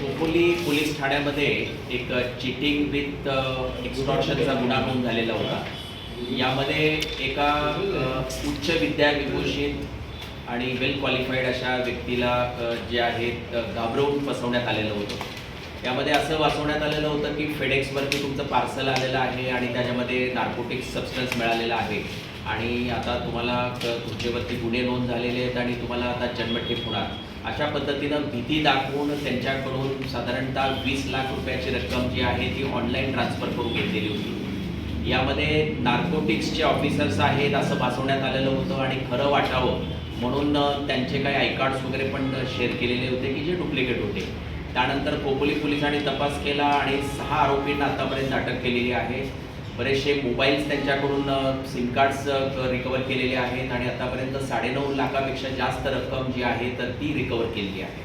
Khopoli police ठाण्यामध्ये एक cheating with एक्स्टॉर्शनचा गुन्हा नोंद झालेला होता. यामध्ये एका उच्च उच्च विद्याविभूषित आणि वेल क्वालिफाईड अशा व्यक्तीला जे आहेत घाबरवून फसवण्यात आलेलं होतं. यामध्ये असं वाचवण्यात आलेलं होतं की फेडेक्सवरती तुमचं पार्सल आलेलं आहे आणि त्याच्यामध्ये नार्कोटिक्स सबस्टन्स मिळालेला आहे. आणि आता तुम्हाला तुमच्यावरती गुन्हे नोंद झालेले आहेत आणि तुम्हाला आता जन्मठेप होणार. अशा पद्धतीनं भीती दाखवून त्यांच्याकडून साधारणतः वीस लाख रुपयाची रक्कम जी आहे ती ऑनलाईन ट्रान्सफर करून घेतलेली होती. यामध्ये नार्कोटिक्सचे ऑफिसर्स आहेत असं भासवण्यात आलेलं होतं आणि खरं वाटावं म्हणून त्यांचे काही आय कार्ड्स वगैरे पण शेअर केलेले होते की जे डुप्लिकेट होते. त्यानंतर खोपोली पोलिसांनी तपास केला आणि सहा आरोपींना आतापर्यंत अटक केलेली आहे. बरेचसे मोबाईल्स त्यांच्याकडून सिम कार्ड्स रिकवर केलेले आहेत आणि आतापर्यंत साडेनऊ लाखापेक्षा जास्त रक्कम जी आहे तर ती रिकवर केलेली आहे.